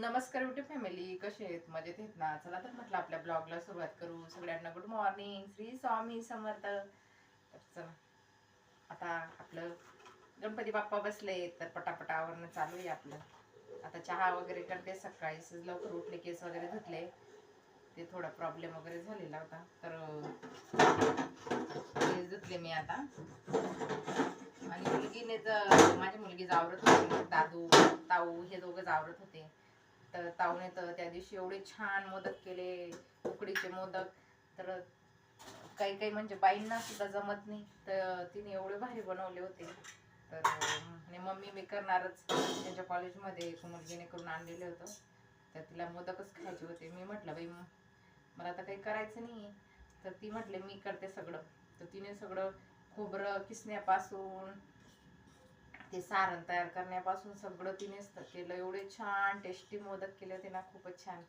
नमस्कार YouTube family कसे आहेत? मजेत आहेत ना? चला तर म्हटलं आपल्या ब्लॉगला सुरुवात करू. सगळ्यांना गुड मॉर्निंग श्री स्वामी समर्थ. तर चला. आता आपलं गणपती बाप्पा बसले तर पटापटावरनं चालू आहे आपलं. आता चहा वगैरे करते सकाळी. लवकर उठले केस वगैरे धुतले. ते थोडा प्रॉब्लेम वगैरे झालेला होता. तर केस धुतले मी आता. आणि मुलगीने तर माझी मुलगी जावरत होती. दादू ताऊ हे दोघं जावरत होते. तर तावणे तर त्या दिवशी एवढे छान मोदक केले उकडीचे मोदक. तर काही काही म्हणजे बाईंना सुद्धा जमत नाही. तर तिने एवढे भारी बनवले होते. तर आणि मम्मी मी करणारच. त्यांच्या कॉलेजमध्ये एक मुलगीने करून आणलेले होतं. तर तिला मोदकच खायचे होते. मी म्हटलं बाई मला आता काही करायचं नाही तर ती म्हटले मी करते सगळं. तर तिने सगळं खोबरं किसण्यापासून ते सारण तयार करण्यापासून सगळं तिनेच केलं एवढे छान टेस्टी मोदक केले होते ना खूपच छान.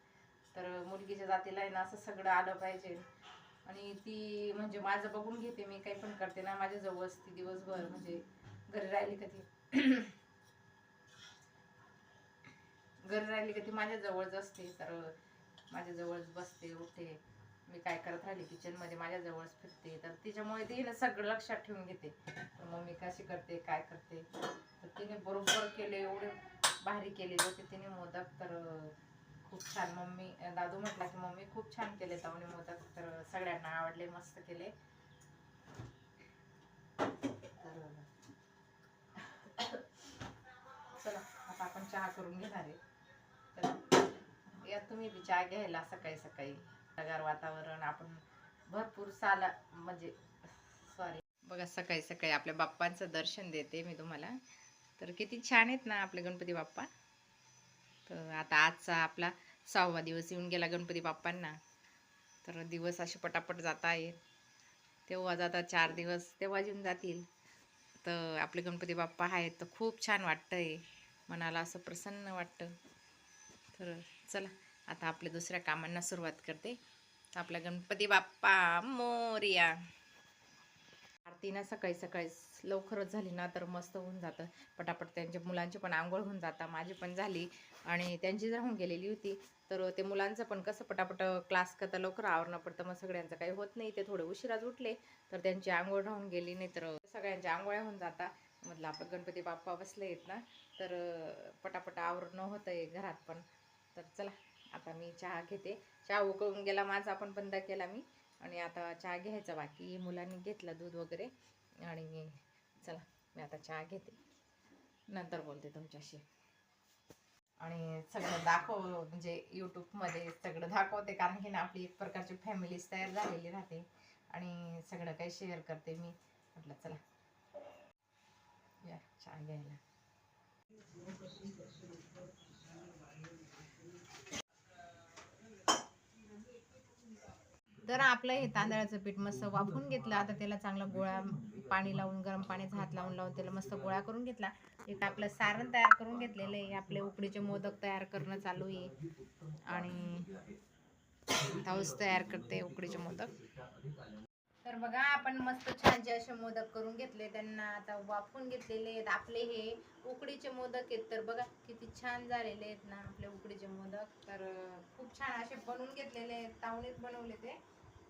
तर मुलगीच्या जातीला आहे ना असं सगळं आलं पाहिजे. आणि ती म्हणजे माझं बघून घेते मी काही पण करते ना माझ्या जवळ ती दिवसभर म्हणजे घरी राहिली का ती? घरी राहिली का ती माझ्या जवळच असते. तर माझ्या जवळच बसते उठते. मी काय करत राहिली किचनमध्ये माझ्या जवळच फिरते. तर तिच्यामुळे ती ना सगळं लक्षात ठेवून घेते. तर मम्मी कशी करते काय करते? तर तिने बरोबर केले एवढे भारी केले. होते तिने मोदक तर खूप छान मम्मी दादू म्हटला की मम्मी खूप छान केले तावणे मोदक. तर सगळ्यांना आवडले मस्त केले. तर चला आता आपण चहा करून घेणार आहे. तर या तुम्ही बी चहा घ्यायला सकाळी सकाळी. ढगाळ वातावरण आपण भरपूर साला म्हणजे सॉरी बघा सकाळी सकाळी आपल्या बाप्पांचं दर्शन देते मी तुम्हाला. तर किती छान आहेत ना आपले गणपती बाप्पा. तर आता आजचा आपला सहावा दिवस येऊन गेला गणपती बाप्पांना. तर दिवस असे पटापट जात आहेत. तेव्हा जाता चार दिवस तेव्हा येऊन जातील. तर आपले गणपती बाप्पा आहेत तर खूप छान वाटतंय. मनाला असं प्रसन्न वाटतं. तर चला. आता आपल्या दुसऱ्या कामांना सुरुवात करते. आपला गणपती बाप्पा मोर्या. आरती ना सकाळी सकाळी लवकरच झाली ना तर मस्त होऊन जातं. पटापट त्यांच्या मुलांची पण आंघोळ होऊन जातं. माझी पण झाली. आणि त्यांची जर होऊन गेलेली होती तर ते मुलांचं पण कसं पटापट क्लास करता लवकर आवरणं पडतं. मग सगळ्यांचं काही होत नाही. ते थोडे उशिराच उठले तर त्यांची आंघोळ राहून गेली नाही तर सगळ्यांच्या आंघोळ्या होऊन जातात म्हटलं आपलं गणपती बाप्पा बसले आहेत ना तर पटापट आवरणं होतं आहे घरात पण. तर चला. आता मी चहा घेते. चहा उकळून गेला माझा पण बंद केला मी. आणि आता चहा घ्यायचा बाकी. मुलांनी घेतलं दूध वगैरे. आणि चला मी आता चहा घेते. नंतर बोलते तुमच्याशी. आणि सगळं दाखव म्हणजे यूट्यूबमध्ये सगळं दाखवते कारण की ना आपली एक प्रकारची फॅमिलीच तयार झालेली राहते. आणि सगळं काही शेअर करते मी. म्हटलं चला या चहा घ्यायला. तर आपलं हे तांदळाचं पीठ मस्त वाफून घेतलं. आता त्याला चांगला गोळा पाणी लावून गरम पाण्याचा हात लावून लावून त्याला मस्त गोळा करून घेतला. एक आपलं सारण तयार करून घेतलेलं आहे. आपले उकडीचे मोदक तयार करणं चालू आहे. आणि ताऊस तयार करते उकडीचे मोदक. तर बघा आपण मस्त छानचे असे मोदक करून घेतले त्यांना आता वाफून घेतलेले आहेत. आपले हे उकडीचे मोदक आहेत. तर बघा किती छान झालेले आहेत ना आपले उकडीचे मोदक. तर खूप छान असे बनवून घेतलेले आहेत. तावणीत बनवले ते.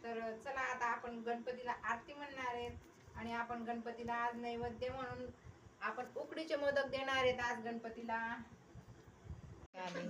तर चला आता आपण गणपतीला आरती म्हणणार आहेत आणि आपण गणपतीला आज नैवेद्य म्हणून आपण उकडीचे मोदक देणार आहेत आज गणपतीला चालेल.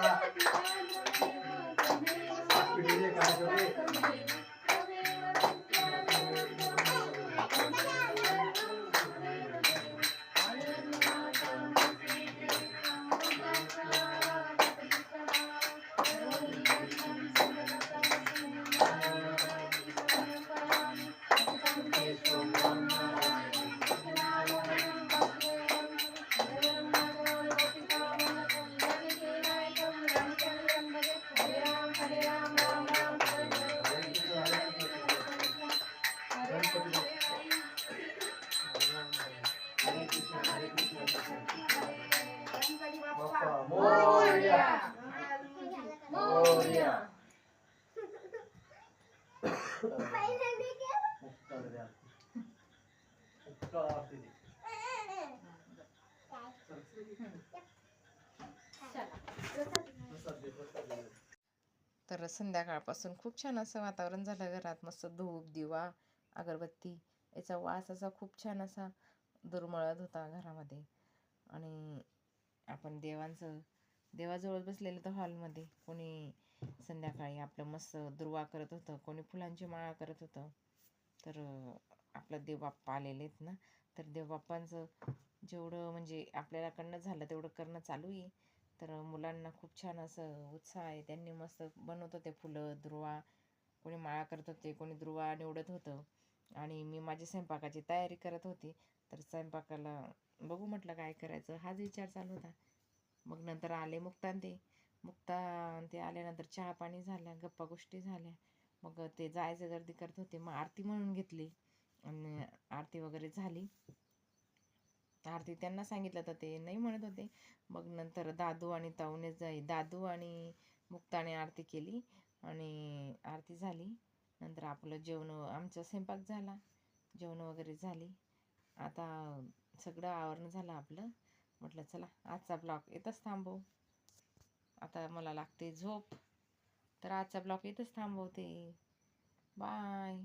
तर संध्याकाळपासून खूप छान असं वातावरण झालं घरात. मस्त धूप दिवा अगरबत्ती. याचा वास असा खूप छान असा दुर्मळत होता घरामध्ये. आणि आपण देवांचं देवाजवळ बसलेलं तर हॉलमध्ये कोणी संध्याकाळी आपलं मस्त दुर्वा करत होतं कोणी फुलांची माळा करत होतं. तर आपलं देवबाप्पा आलेले आहेत ना. तर देवबाप्पांचं जेवढं म्हणजे आपल्याकडनं झालं तेवढं करणं चालू आहे तर मुलांना खूप छान असं उत्साह आहे. त्यांनी मस्त बनवत होते फुलं दुर्वा. कोणी माळा करत होते कोणी दुर्वा निवडत होतं. आणि मी माझी स्वयंपाकाची तयारी करत होती. तर स्वयंपाकाला बघू म्हटलं काय करायचं. हाच विचार चालू होता. मग नंतर आले मुक्तान ते ते आल्यानंतर चहा पाणी झाल्या गप्पा गोष्टी झाल्या. मग ते जायचं गर्दी करत होते. मग आरती म्हणून घेतली आणि आरती वगैरे झाली. आरती त्यांना सांगितलं तर ते नाही म्हणत होते. मग नंतर दादू आणि ताऊने जाई दादू आणि मुक्ताने आरती केली आणि आरती झाली. नंतर आपलं जेवण आमचा स्वयंपाक झाला. जेवण वगैरे झाली. आता सगळं आवरण झालं आपलं. म्हटलं चला आजचा ब्लॉग इथंच थांबवू. आता मला लागते झोप. तर आजचा ब्लॉग इथंच थांबवते. बाय.